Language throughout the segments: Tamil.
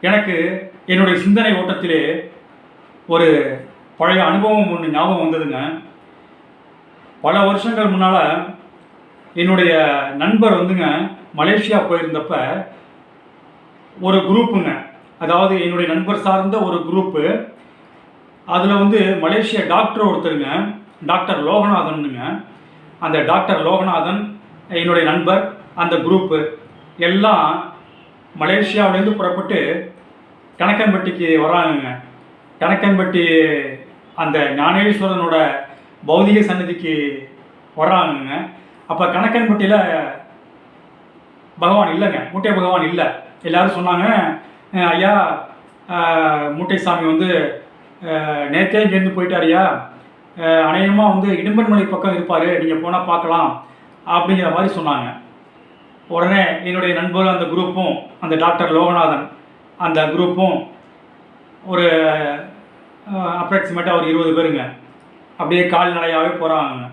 எனக்கு என்னுடைய சிந்தனை ஓட்டத்திலே ஒரு பழைய அனுபவம் ஒன்று ஞாபகம் வந்ததுங்க. பல வருஷங்கள் முன்னால் என்னுடைய நண்பர் வந்துங்க மலேசியா போயிருந்தப்ப ஒரு குரூப்புங்க. அதாவது என்னுடைய நண்பர் சார்ந்த ஒரு குரூப்பு. அதில் வந்து மலேசிய டாக்டர் ஒருத்தருங்க டாக்டர் லோகநாதன்னுங்க. அந்த டாக்டர் லோகநாதன் என்னுடைய நண்பர் அந்த குரூப்பு. எல்லாம் மலேசியாவிலேருந்து புறப்பட்டு கணக்கன்பட்டிக்கு வராங்க கணக்கன்பட்டி அந்த ஞானேஸ்வரனோட பௌதிக சன்னதிக்கு வர்றாங்கங்க. அப்போ கணக்கன்பட்டியில் பகவான் இல்லைங்க. மூட்டை பகவான் இல்லை. எல்லாரும் சொன்னாங்க ஐயா அஹ், மூட்டை சாமி வந்து நேற்றே இங்கேருந்து போயிட்டார் ஐயா. அநேகமாக வந்து இடும்பன்மலை பக்கம் இருப்பார். நீங்கள் போனால் பார்க்கலாம். அப்படிங்கிற மாதிரி சொன்னாங்க. உடனே என்னுடைய நண்பர் அந்த குரூப்பும் அந்த டாக்டர் லோகநாதன் அந்த குரூப்பும் ஒரு அப்ராக்சிமேட்டாக ஒரு இருபது பேருங்க. அப்படியே கால்நடையாகவே போகிறாங்க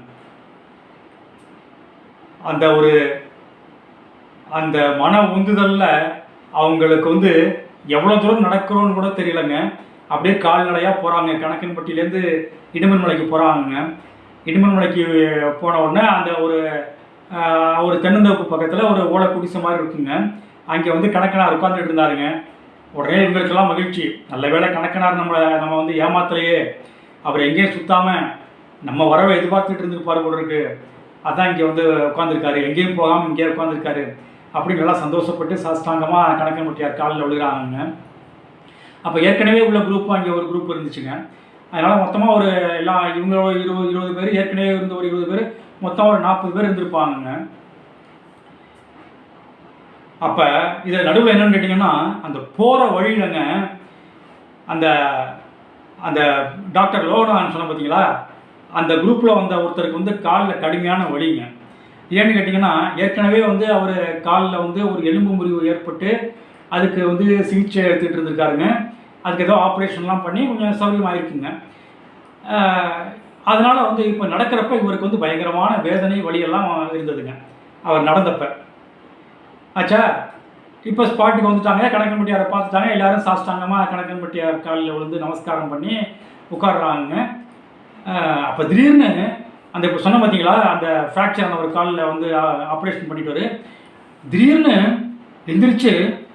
அந்த ஒரு அந்த மன உந்துதலில் அவங்களுக்கு வந்து எவ்வளோ தூரம் நடக்கிறோன்னு கூட தெரியலங்க. அப்படியே கால்நடையாக போகிறாங்க கணக்கன்பட்டியிலேருந்து இடுமன் மலைக்கு போகிறாங்க இடுமன் மலைக்கு போன உடனே அந்த ஒரு ஒரு தென்னந்தோப்பு பக்கத்தில் ஒரு ஓலை குடிசை மாதிரி இருக்குங்க. அங்கே வந்து கணக்கனார் உட்காந்துட்டு இருந்தாருங்க. உடனே இவங்களுக்கெல்லாம் மகிழ்ச்சி. நல்ல வேளை கணக்கனார் நம்மளை நம்ம வந்து ஏமாத்தலையே. அவர் எங்கேயும் சுத்தாமல் நம்ம வரவை எதிர்பார்த்துட்டு இருந்திருப்பாரு போல இருக்கு. அதான் இங்கே வந்து உட்காந்துருக்காரு எங்கேயும் போகாமல் இங்கேயே உட்காந்துருக்காரு அப்படின்னு நல்லா சந்தோஷப்பட்டு சாஸ்தாங்கமாக கணக்கன்பட்டியார் காலில் விழுகிறாங்க அப்போ ஏற்கனவே உள்ள குரூப் அங்கே ஒரு குரூப் இருந்துச்சுங்க. அதனால் மொத்தமாக ஒரு எல்லாம் இவங்களோட இருபது இருபது பேர் ஏற்கனவே இருந்த ஒரு இருபது பேர் மொத்தம் ஒரு நாற்பது பேர் இருந்திருப்பாங்க அப்போ இதில் நடுவில் என்னன்னு கேட்டிங்கன்னா அந்த போகிற வழியிலங்க அந்த அந்த டாக்டர் லோகநாதன் சொன்ன பார்த்தீங்களா அந்த குரூப்பில் வந்த ஒருத்தருக்கு வந்து காலில் கடுமையான வழிங்க ஏன்னு கேட்டிங்கன்னா ஏற்கனவே வந்து அவர் காலில் வந்து ஒரு எலும்பு முறிவு ஏற்பட்டு அதுக்கு வந்து சிகிச்சை எடுத்துகிட்டு இருந்திருக்காருங்க. அதுக்கு ஏதோ ஆப்ரேஷன்லாம் பண்ணி கொஞ்சம் சௌகரியமாயிருக்குங்க அதனால் வந்து இப்போ நடக்கிறப்ப இவருக்கு வந்து பயங்கரமான வேதனை வலியெல்லாம் இருந்ததுங்க. அவர் நடந்தப்ப. ஆச்சா இப்போ ஸ்பாட்டுக்கு வந்துட்டாங்க கணக்கன்பட்டியாரை பார்த்துட்டாங்க எல்லாரும் சாஸ்தாங்கமாக கணக்கன்பட்டியார் காலில் விழுந்து நமஸ்காரம் பண்ணி உட்காடுறாங்க அப்போ திடீர்னு அந்த இப்போ சொன்ன பார்த்தீங்களா அந்த ஃப்ராக்சர் ஆன ஒரு காலில் வந்து ஆப்ரேஷன் பண்ணிட்டு திடீர்னு எந்திரிச்சு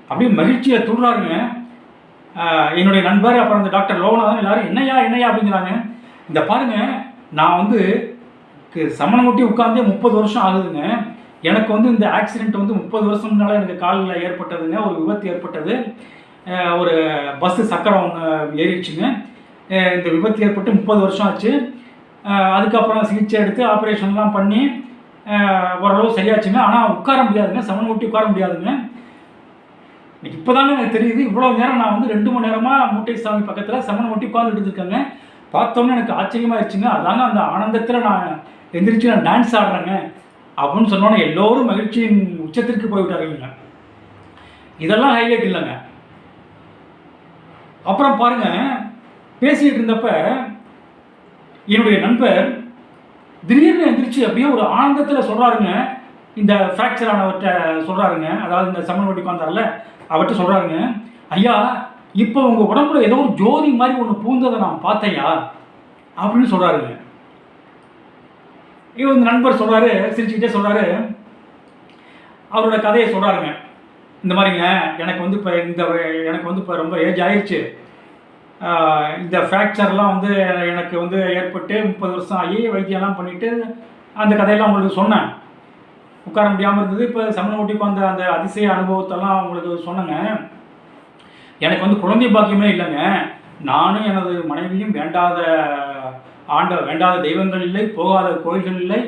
அப்படியே மகிழ்ச்சியை துடுறாருங்க என்னுடைய நண்பர் அப்புறம் அந்த டாக்டர் லோகநாதன் எல்லாரும் என்னையா என்னையா அப்படிங்கிறாங்க. இந்த பாருங்கள் நான் வந்து சமணம் கொட்டி உட்காந்தே முப்பது வருஷம் ஆகுதுங்க. எனக்கு வந்து இந்த ஆக்சிடெண்ட் வந்து முப்பது வருஷம்னால எனக்கு காலில் ஏற்பட்டதுங்க ஒரு விபத்து ஏற்பட்டது. ஒரு பஸ்ஸு சக்கரம் ஒன்று ஏறிடுச்சுங்க. இந்த விபத்து ஏற்பட்டு முப்பது வருஷம் ஆச்சு. அதுக்கப்புறம் சிகிச்சை எடுத்து ஆப்ரேஷன்லாம் பண்ணி ஓரளவு சரியாச்சுங்க. ஆனால் உட்கார முடியாதுங்க. சமணம் கொட்டி உட்கார முடியாதுங்க. இன்னைக்கு இப்போதாங்க எனக்கு தெரியுது. இவ்வளோ நேரம் நான் வந்து ரெண்டு மணி நேரமாக மூட்டை சாமி பக்கத்தில் சமணம் ஒட்டி உட்காந்துட்டு இருக்கேங்க பார்த்தோன்னே எனக்கு ஆச்சரியமாயிருச்சுங்க. அதாங்க அந்த ஆனந்தத்தில் நான் எந்திரிச்சு நான் டான்ஸ் ஆடுறேங்க. அப்படின்னு சொன்னோன்னே எல்லோரும் மகிழ்ச்சியின் உச்சத்திற்கு போய்விட்டாருங்க இதெல்லாம் ஹைலைட் இல்லைங்க. அப்புறம் பாருங்க பேசிகிட்டு இருந்தப்ப என்னுடைய நண்பர் திடீர்னு எந்திரிச்சு அப்படியே ஒரு ஆனந்தத்தில் சொல்கிறாருங்க இந்த ஃப்ராக்சர் ஆனவர்கிட்ட சொல்கிறாருங்க அதாவது இந்த சமன் வட்டி உட்காந்தார்ல அவர்கிட்ட சொல்கிறாருங்க ஐயா இப்போ உங்கள் உடம்புல ஏதோ ஒரு ஜோதி மாதிரி ஒன்று பூந்ததை நான் பார்த்தையா? அப்படின்னு சொல்கிறாருங்க இவர் இந்த நண்பர் சொல்கிறாரு சிரிச்சுக்கிட்டே சொல்கிறாரு அவரோட கதையை சொல்கிறாருங்க இந்த மாதிரிங்க எனக்கு வந்து இப்போ இந்த எனக்கு வந்து இப்போ ரொம்ப ஏஜ் ஆயிடுச்சு இந்த ஃப்ராக்சர்லாம் வந்து எனக்கு வந்து ஏற்பட்டு முப்பது வருஷம் ஆகி வைத்தியம்லாம் பண்ணிவிட்டு அந்த கதையெல்லாம் உங்களுக்கு சொன்னேன். உட்கார முடியாமல் இருந்தது. இப்போ சமண ஊட்டிக்கு வந்த அந்த அதிசய அனுபவத்தெல்லாம் உங்களுக்கு சொன்னேங்க. எனக்கு வந்து குழந்தை பாக்கியமே இல்லைங்க. நானும் எனது மனைவியும் வேண்டாத ஆண்ட வேண்டாத தெய்வங்கள் இல்லை போகாத கோயில்கள் இல்லை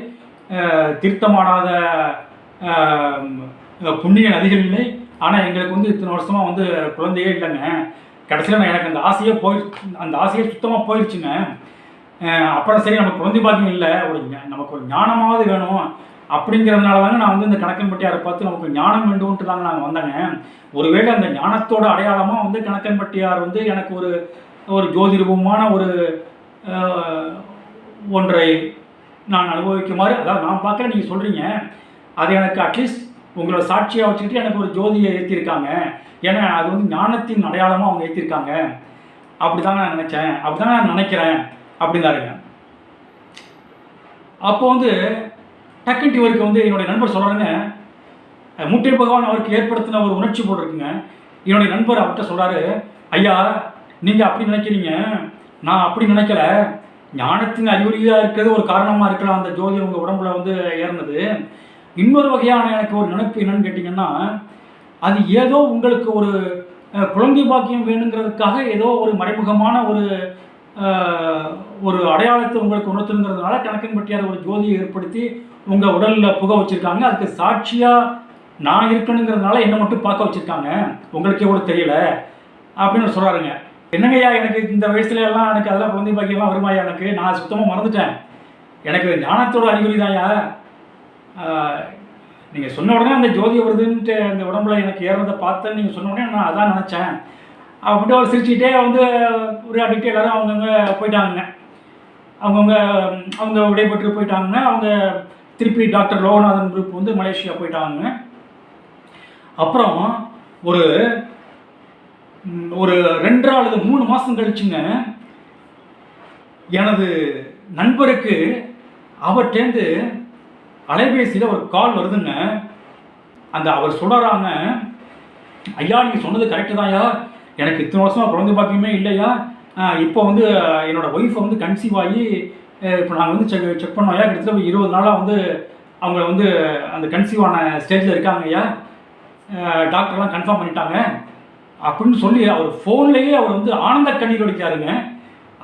தீர்த்தமாடாத புண்ணிய நதிகள் இல்லை. ஆனால் எங்களுக்கு வந்து இத்தனை வருஷமாக வந்து குழந்தையே இல்லைங்க. கடைசியில் நான் எனக்கு அந்த ஆசையே போய் அந்த ஆசையே சுத்தமாக போயிடுச்சுங்க அப்புறம் சரி நமக்கு குழந்தை பாக்கியம் இல்லை. ஒரு நமக்கு ஒரு ஞானமாவது வேணும். அப்படிங்கிறதுனால தாங்க நான் வந்து இந்த கணக்கன்பட்டியாரை பார்த்து நமக்கு ஞானம் வேண்டும்ட்டு தாங்க நாங்கள் வந்தேங்க. ஒருவேளை அந்த ஞானத்தோட அடையாளமாக வந்து கணக்கன்பட்டியார் வந்து எனக்கு ஒரு ஒரு ஜோதிரூபமான ஒரு ஒன்றை நான் அனுபவிக்குமாறு அதாவது நான் பார்க்குறேன் நீங்கள் சொல்கிறீங்க அது எனக்கு அட்லீஸ்ட் உங்களோட சாட்சியாக வச்சுக்கிட்டு எனக்கு ஒரு ஜோதியை ஏற்றிருக்காங்க ஏன்னா அது வந்து ஞானத்தின் அடையாளமாக அவங்க ஏற்றிருக்காங்க அப்படிதாங்க நான் நினச்சேன். அப்படிதாங்க நான் நினைக்கிறேன். அப்படின்னாருங்க. அப்போ வந்து டக்குன்ட்டு இவருக்கு வந்து என்னுடைய நண்பர் சொல்கிறாங்க முட்டை பகவான் அவருக்கு ஏற்படுத்தின ஒரு உணர்ச்சி போல் இருக்குங்க என்னுடைய நண்பர் அவர்கிட்ட சொல்கிறாரு ஐயா நீங்கள் அப்படி நினைக்கிறீங்க. நான் அப்படி நினைக்கல. ஞானத்தின் அறிகுறியாக இருக்கிறது ஒரு காரணமாக இருக்கலாம். அந்த ஜோதி உங்கள் உடம்புல வந்து ஏறினது. இன்னொரு வகையான எனக்கு ஒரு நினைப்பு என்னன்னு கேட்டிங்கன்னா அது ஏதோ உங்களுக்கு ஒரு குழந்தை பாக்கியம் வேணுங்கிறதுக்காக ஏதோ ஒரு மறைமுகமான ஒரு ஒரு அடையாளத்தை உங்களுக்கு உணர்த்துங்கிறதுனால கணக்கன்பட்டியார் ஒரு ஜோதியை ஏற்படுத்தி உங்கள் உடலில் புக வச்சுருக்காங்க. அதுக்கு சாட்சியாக நான் இருக்கணுங்கிறதுனால என்னை மட்டும் பார்க்க வச்சுருக்காங்க. உங்களுக்கே கூட தெரியல அப்படின்னு சொல்கிறாருங்க என்னங்கய்யா எனக்கு இந்த வயசுல எல்லாம் எனக்கு அதெல்லாம் குழந்தை பாக்கியெல்லாம் வருமாயா எனக்கு? நான் சுத்தமாக மறந்துட்டேன். எனக்கு ஞானத்தோட அறிகுறி தான்யா நீங்கள் சொன்ன உடனே அந்த ஜோதி வருதுன்ட்டு அந்த உடம்புல எனக்கு ஏறுறதை பார்த்தேன்னு நீங்கள் சொன்ன உடனே நான் அதான் நினச்சேன். அப்படின்ட்டு அவர் சிரிச்சுக்கிட்டே வந்து உரையாடிட்டு எல்லாரும் அவங்கவுங்க போயிட்டாங்க அவங்கவுங்க அவங்க விடைபெற்று போயிட்டாங்க அவங்க திருப்பி டாக்டர் லோகநாதன் குரூப் வந்து மலேசியா போயிட்டாங்க அப்புறம் ஒரு ஒரு ரெண்டரை அல்லது மூணு மாதம் கழிச்சுங்க எனது நண்பருக்கு அவர்கிட்டேருந்து அலைபேசியில் ஒரு கால் வருதுங்க. அந்த அவர் சொல்கிறாங்க ஐயா நீங்கள் சொன்னது கரெக்டு தான்யா எனக்கு இத்தனை வருஷமாக குழந்தை பாக்கியமே இல்லையா? இப்போ வந்து என்னோடய ஒய்ஃப் ஒய்ஃபை வந்து கன்சீவ் ஆகி இப்போ நாங்கள் வந்து செக் செக் பண்ணோம். ஐயா கிட்டத்தட்ட இருபது நாளாக வந்து அவங்க வந்து அந்த கன்சீவ் ஆன ஸ்டேஜில் இருக்காங்க ஐயா. டாக்டர்லாம் கன்ஃபார்ம் பண்ணிட்டாங்க. அப்படின்னு சொல்லி அவர் ஃபோன்லேயே அவர் வந்து ஆனந்த கண்ணீர் வடிக்காருங்க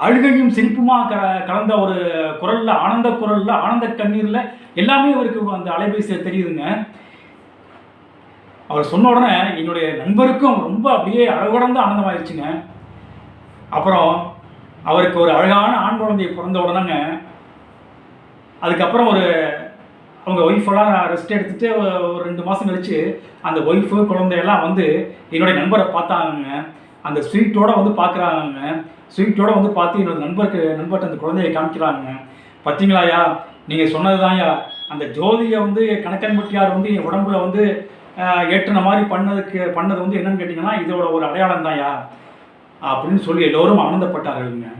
அழுகையும் சிரிப்புமா க கலந்த ஒரு குரலில் ஆனந்த குரலில் ஆனந்த கண்ணீரில் எல்லாமே அவருக்கு அந்த அலைபேசியில் தெரியுதுங்க. அவர் சொன்ன உடனே என்னுடைய நண்பருக்கும் ரொம்ப அப்படியே அழகுடந்த ஆனந்தமாயிருச்சுங்க. அப்புறம் அவருக்கு ஒரு அழகான ஆண் குழந்தை பிறந்த உடனேங்க அதுக்கப்புறம் ஒரு அவங்க ஒய்ஃபெல்லாம் ரெஸ்ட் எடுத்துட்டு ஒரு- ரெண்டு மாதம் கழிச்சு அந்த ஒய்ஃபு குழந்தையெல்லாம் வந்து என்னுடைய நண்பரை பார்த்தாங்க அந்த ஸ்வீட்டோடு வந்து பார்க்குறாங்க ஸ்வீட்டோட வந்து பார்த்து என்னோட நண்பருக்கு நண்பர்கிட்ட அந்த குழந்தையை காமிக்கிறாங்க பார்த்தீங்களாயா நீங்கள் சொன்னதுதான்யா அந்த ஜோதியை வந்து கணக்கன்பட்டியார் வந்து என் உடம்புல வந்து ஏற்றின மாதிரி பண்ணதுக்கு பண்ணது வந்து என்னன்னு கேட்டிங்கன்னா இதோட ஒரு அடையாளம் தான்யா அப்படின்னு சொல்லி எல்லோரும் ஆனந்தப்பட்டார்கள்ங்க.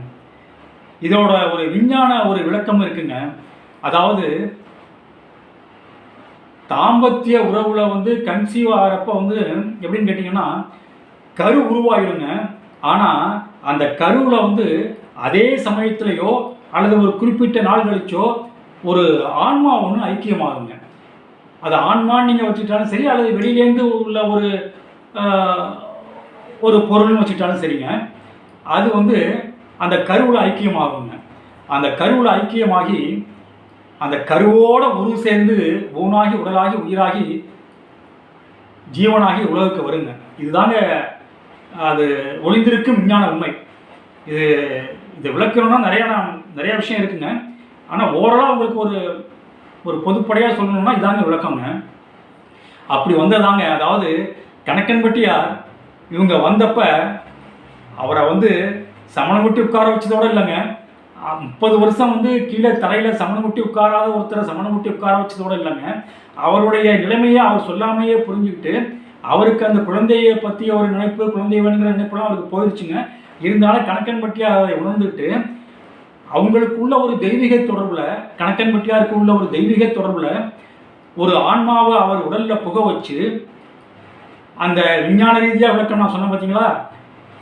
இதோட ஒரு விஞ்ஞான ஒரு விளக்கம் இருக்குங்க. அதாவது தாம்பத்திய உறவுல வந்து கன்சீவ் ஆகிறப்ப வந்து எப்படின்னு கேட்டிங்கன்னா கரு உருவாயிடுங்க ஆனால் அந்த கருவில் வந்து அதே சமயத்திலேயோ அல்லது ஒரு குறிப்பிட்ட நாள் கழிச்சோ ஒரு ஆன்மா ஒன்று ஐக்கியமாகுங்க. அது ஆன்மான்னு நீங்கள் வச்சுக்கிட்டாலும் சரி அல்லது வெளியிலேருந்து உள்ள ஒரு ஒரு பொருள்னு வச்சுக்கிட்டாலும் சரிங்க. அது வந்து அந்த கருவில் ஐக்கியமாகுங்க. அந்த கருவில் ஐக்கியமாகி அந்த கருவோட உருவு சேர்ந்து ஊனாகி உடலாகி உயிராகி ஜீவனாகி உலகுக்கு வருங்க. இதுதாங்க அது ஒளிந்திருக்கும் விஞ்ஞான உண்மை. இது இது விளக்கணும்னா நிறைய நான் நிறைய விஷயம் இருக்குங்க. ஆனால் ஓரளவு உங்களுக்கு ஒரு ஒரு பொதுப்படையாக சொல்லணும்னா இதாங்க விளக்கங்க. அப்படி வந்ததாங்க அதாவது கணக்கன்பட்டியார் இவங்க வந்தப்ப அவரை வந்து சமணம் கொட்டி உட்கார வச்சதோட இல்லைங்க. முப்பது வருஷம் வந்து கீழே தரையில் சமணம் கொட்டி உட்காராத ஒருத்தரை சமணம் முட்டி உட்கார வச்சதோட இல்லைங்க. அவருடைய நிலைமையை அவர் சொல்லாமையே புரிஞ்சுக்கிட்டு அவருக்கு அந்த குழந்தையை பற்றி ஒரு நினைப்பு குழந்தை வேணுங்கிற நினைப்புலாம் அவருக்கு போயிடுச்சுங்க இருந்தாலும் கணக்கன்பட்டியார் அதை உணர்ந்துட்டு அவங்களுக்குள்ள ஒரு தெய்வீக தொடர்புல கணக்கன்பட்டியாருக்கு உள்ள ஒரு தெய்வீக தொடர்புல ஒரு ஆன்மாவை அவர் உடல்ல புக வச்சு அந்த விஞ்ஞான ரீதியாக விளக்கம் நான் சொன்னேன் பார்த்தீங்களா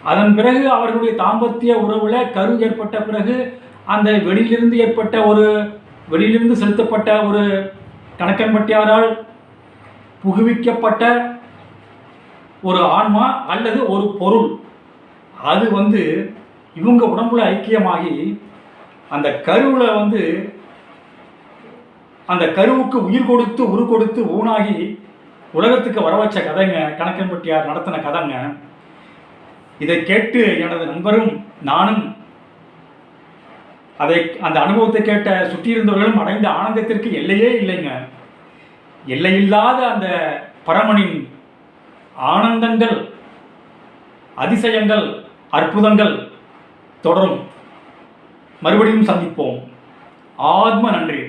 அதன் பிறகு அவர்களுடைய தாம்பத்திய உறவுல கரு ஏற்பட்ட பிறகு அந்த வெளியிலிருந்து ஏற்பட்ட ஒரு வெளியிலிருந்து செலுத்தப்பட்ட ஒரு கணக்கன்பட்டியாரால் புகுவிக்கப்பட்ட ஒரு ஆன்மா அல்லது ஒரு பொருள். அது வந்து இவங்க உடம்புல ஐக்கியமாகி அந்த கருவில் வந்து அந்த கருவுக்கு உயிர் கொடுத்து உரு கொடுத்து ஊனாகி உலகத்துக்கு வர வச்ச கதைங்க கணக்கன்பட்டியார் நடத்தின கதைங்க. இதை கேட்டு எனது நண்பரும் நானும் அதை அந்த அனுபவத்தை கேட்ட சுற்றியிருந்தவர்களும் அடைந்த ஆனந்தத்திற்கு எல்லையே இல்லைங்க. எல்லையில்லாத அந்த பரமனின் ஆனந்தங்கள் அதிசயங்கள் அற்புதங்கள் தொடரும். மறுபடியும் சந்திப்போம். ஆத்ம நன்றி.